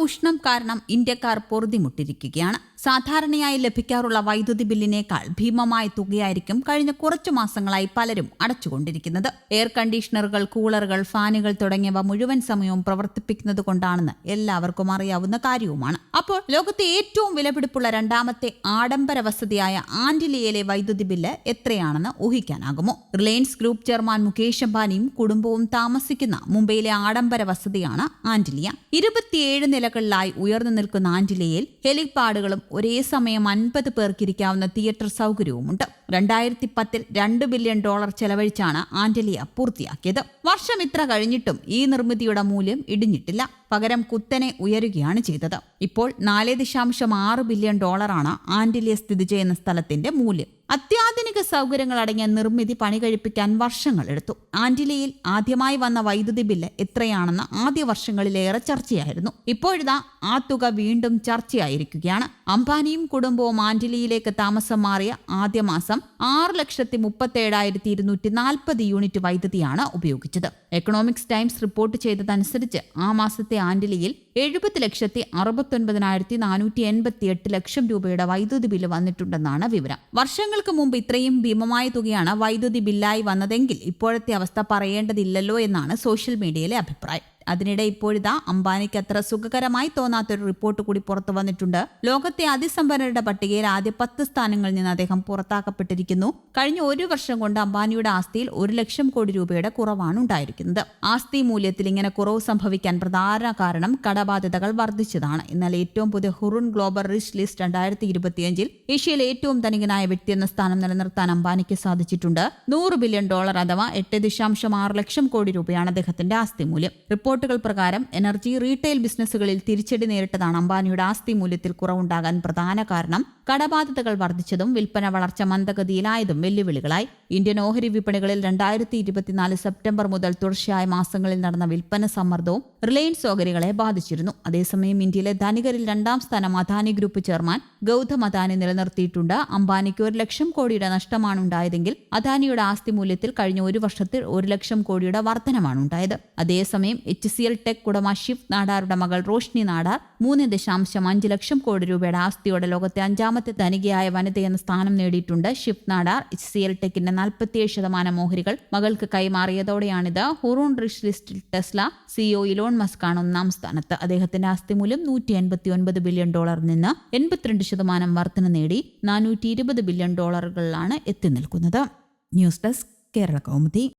ഉഷ്ണം കാരണം ഇന്ത്യക്കാർ പൊറുതിമുട്ടിരിക്കുകയാണ്. സാധാരണയായി ലഭിക്കാറുള്ള വൈദ്യുതി ബില്ലിനേക്കാൾ ഭീമമായ തുകയായിരിക്കും കഴിഞ്ഞ കുറച്ചു മാസങ്ങളായി പലരും അടച്ചുകൊണ്ടിരിക്കുന്നത്. എയർ കണ്ടീഷണറുകൾ കൂളറുകൾ ഫാനുകൾ തുടങ്ങിയവ മുഴുവൻ സമയവും പ്രവർത്തിപ്പിക്കുന്നത് കൊണ്ടാണെന്ന് എല്ലാവർക്കും അറിയാവുന്ന കാര്യവുമാണ്. അപ്പോൾ ലോകത്തെ ഏറ്റവും വിലപിടിപ്പുള്ള രണ്ടാമത്തെ ആഡംബര വസതിയായ ആന്റിലിയയിലെ വൈദ്യുതി ബില്ല് എത്രയാണെന്ന് ഊഹിക്കാനാകുമോ? റിലയൻസ് ഗ്രൂപ്പ് ചെയർമാൻ മുകേഷ് അംബാനിയും കുടുംബവും താമസിക്കുന്ന മുംബൈയിലെ ആഡംബര വസതിയാണ് ആന്റിലിയ. ഇരുപത്തിയേഴ് നിലകളിലായി ഉയർന്നു നിൽക്കുന്ന ആന്റിലിയയിൽ ഹെലിപാഡുകളും ഒരേ സമയം അൻപത് പേർക്കിരിക്കാവുന്ന തിയേറ്റർ സൗകര്യവുമുണ്ട്. രണ്ടായിരത്തി പത്തിൽ രണ്ട് ബില്യൺ ഡോളർ ചെലവഴിച്ചാണ് ആന്റലിയ പൂർത്തിയാക്കിയത്. വർഷം ഇത്ര കഴിഞ്ഞിട്ടും ഈ നിർമ്മിതിയുടെ മൂല്യം ഇടിഞ്ഞിട്ടില്ല. പകരം കുത്തനെ ഉയരുകയാണ് ചെയ്തത്. ഇപ്പോൾ നാല് ദശാംശം ആറ് ബില്യൺ ഡോളറാണ് ആന്റിലിയ സ്ഥിതി ചെയ്യുന്ന സ്ഥലത്തിന്റെ മൂല്യം. അത്യാധുനിക സൗകര്യങ്ങൾ അടങ്ങിയ നിർമ്മിതി പണി കഴിപ്പിക്കാൻ വർഷങ്ങളെടുത്തു ആന്റിലിയിൽ ആദ്യമായി വന്ന വൈദ്യുതി ബില്ല് എത്രയാണെന്ന് ആദ്യ വർഷങ്ങളിലേറെ ചർച്ചയായിരുന്നു. ഇപ്പോഴിതാ ആ തുക വീണ്ടും ചർച്ചയായിരിക്കുകയാണ്. അംബാനിയും കുടുംബവും ആന്റിലിയിലേക്ക് താമസം മാറിയ ആദ്യ മാസം ആറ് ലക്ഷത്തി മുപ്പത്തേഴായിരത്തി ഇരുന്നൂറ്റി നാൽപ്പത് യൂണിറ്റ് വൈദ്യുതിയാണ് ഉപയോഗിച്ചത്. എക്കണോമിക്സ് ടൈംസ് റിപ്പോർട്ട് ചെയ്തതനുസരിച്ച് ആ മാസത്തെ ആന്റിലിയിൽ എഴുപത് ലക്ഷത്തി അറുപത്തൊൻപതിനായിരത്തി നാനൂറ്റി എൺപത്തി എട്ട് ലക്ഷം രൂപയുടെ വൈദ്യുതി ബില്ല് വന്നിട്ടുണ്ടെന്നാണ് വിവരം. വർഷങ്ങൾക്ക് മുമ്പ് ഇത്രയും ഭീമമായ തുകയാണ് വൈദ്യുതി ബില്ലായി വന്നതെങ്കിൽ ഇപ്പോഴത്തെ അവസ്ഥ പറയേണ്ടതില്ലല്ലോ എന്നാണ് സോഷ്യൽ മീഡിയയിലെ അഭിപ്രായം. അതിനിടെ ഇപ്പോഴിതാ അംബാനിക്ക് അത്ര സുഖകരമായി തോന്നാത്തൊരു റിപ്പോർട്ട് കൂടി പുറത്തു വന്നിട്ടുണ്ട്. ലോകത്തെ അതിസമ്പന്നരുടെ പട്ടികയിൽ ആദ്യ പത്ത് സ്ഥാനങ്ങളിൽ നിന്ന് അദ്ദേഹം പുറത്താക്കപ്പെട്ടിരിക്കുന്നു. കഴിഞ്ഞ ഒരു വർഷം കൊണ്ട് അംബാനിയുടെ ആസ്തിയിൽ ഒരു ലക്ഷം കോടി രൂപയുടെ കുറവാണ് ഉണ്ടായിരിക്കുന്നത്. ആസ്തി മൂല്യത്തിൽ ഇങ്ങനെ കുറവ് സംഭവിക്കാൻ പ്രധാന കാരണം കടബാധ്യതകൾ വർദ്ധിച്ചതാണ്. എന്നാൽ ഏറ്റവും പുതിയ ഹുറുൺ ഗ്ലോബൽ റിച്ച് ലിസ്റ്റ് രണ്ടായിരത്തി ഇരുപത്തിയഞ്ചിൽ ഏഷ്യയിലെ ഏറ്റവും ധനികനായ വ്യക്തി എന്ന സ്ഥാനം നിലനിർത്താൻ അംബാനിക്ക് സാധിച്ചിട്ടുണ്ട്. നൂറ് ബില്യൺ ഡോളർ അഥവാ എട്ട് ദശാംശം ആറ് ലക്ഷം കോടി രൂപയാണ് അദ്ദേഹത്തിന്റെ ആസ്തി മൂല്യം. റിപ്പോർട്ടുകൾ പ്രകാരം എനർജി റീറ്റെയിൽ ബിസിനസ്സുകളിൽ തിരിച്ചടി നേരിട്ടതാണ് അംബാനിയുടെ ആസ്തി മൂല്യത്തിൽ കുറവുണ്ടാകാൻ പ്രധാന കാരണം. കടബാധ്യതകൾ വർദ്ധിച്ചതും വിൽപ്പന വളർച്ച മന്ദഗതിയിലായതും വെല്ലുവിളികളായി. ഇന്ത്യൻ ഓഹരി വിപണികളിൽ രണ്ടായിരത്തി സെപ്റ്റംബർ മുതൽ തുടർച്ചയായ മാസങ്ങളിൽ നടന്ന വിൽപ്പന സമ്മർദ്ദവും റിലയൻസ് ഓഹരികളെ ബാധിച്ചിരുന്നു. അതേസമയം ഇന്ത്യയിലെ ധനികരിൽ രണ്ടാം സ്ഥാനം അദാനി ഗ്രൂപ്പ് ചെയർമാൻ ഗൗതം അദാനി നിലനിർത്തിയിട്ടുണ്ട്. അംബാനിക്ക് ഒരു ലക്ഷം കോടിയുടെ നഷ്ടമാണ് ഉണ്ടായതെങ്കിൽ അദാനിയുടെ ആസ്തി മൂല്യത്തിൽ കഴിഞ്ഞ ഒരു വർഷത്തിൽ ഒരു ലക്ഷം കോടിയുടെ വർധനമാണ് ഉണ്ടായത്. അതേസമയം എച്ച് സി എൽ ടെക് ഉടമ ഷിഫ് നാടാറുടെ മകൾ റോഷ്നി നാടാർ മൂന്ന് ദശാംശം അഞ്ച് ലക്ഷം കോടി രൂപയുടെ ആസ്തിയോടെ ലോകത്തെ അഞ്ചാമത്തെ ധനികയായ വനിതയെന്ന സ്ഥാനം നേടിയിട്ടുണ്ട്. Shiv Nadar H C L ടെക്കിന്റെ നാൽപ്പത്തിയേഴ് ശതമാനം ഓഹരികൾ മകൾക്ക് കൈമാറിയതോടെയാണിത്. ഹുറൂൺ റിഷ് ലിസ്റ്റിൽ ടെസ്ല ഇലോൺ മസ്ക് ആണ് ഒന്നാം സ്ഥാനത്ത്. അദ്ദേഹത്തിന്റെ ആസ്തി മൂല്യം നൂറ്റി എൺപത്തി ഒൻപത് ബില്യൺ ഡോളറിൽ നിന്ന് എൺപത്തിരണ്ട് ശതമാനം വർധന നേടി നാനൂറ്റി ഇരുപത് ബില്യൺ ഡോളറുകളിലാണ് എത്തി നിൽക്കുന്നത്. News desk Kerala Kaumudi.